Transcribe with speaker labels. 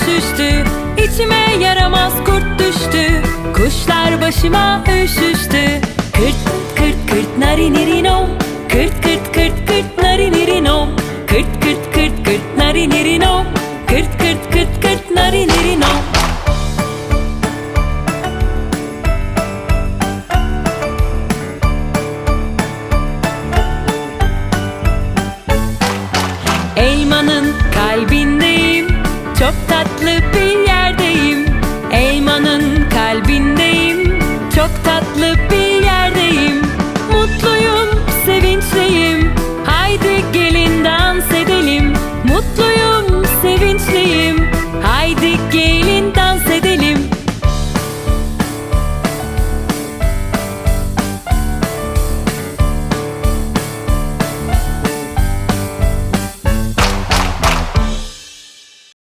Speaker 1: üşüştü İçime yaramaz kurt düştü. Kuşlar başıma üşüştü Kırt kırt kırt narinirinom Kırt kırt kırt kırt narinirinom Kırt kırt kırt kırt narinirinom Kırt kırt kırt kırt narinirinom Elmanın kalbindeyim Çok tatlı bir yerdeyim. Elmanın kalbindeyim. Çok tatlı bir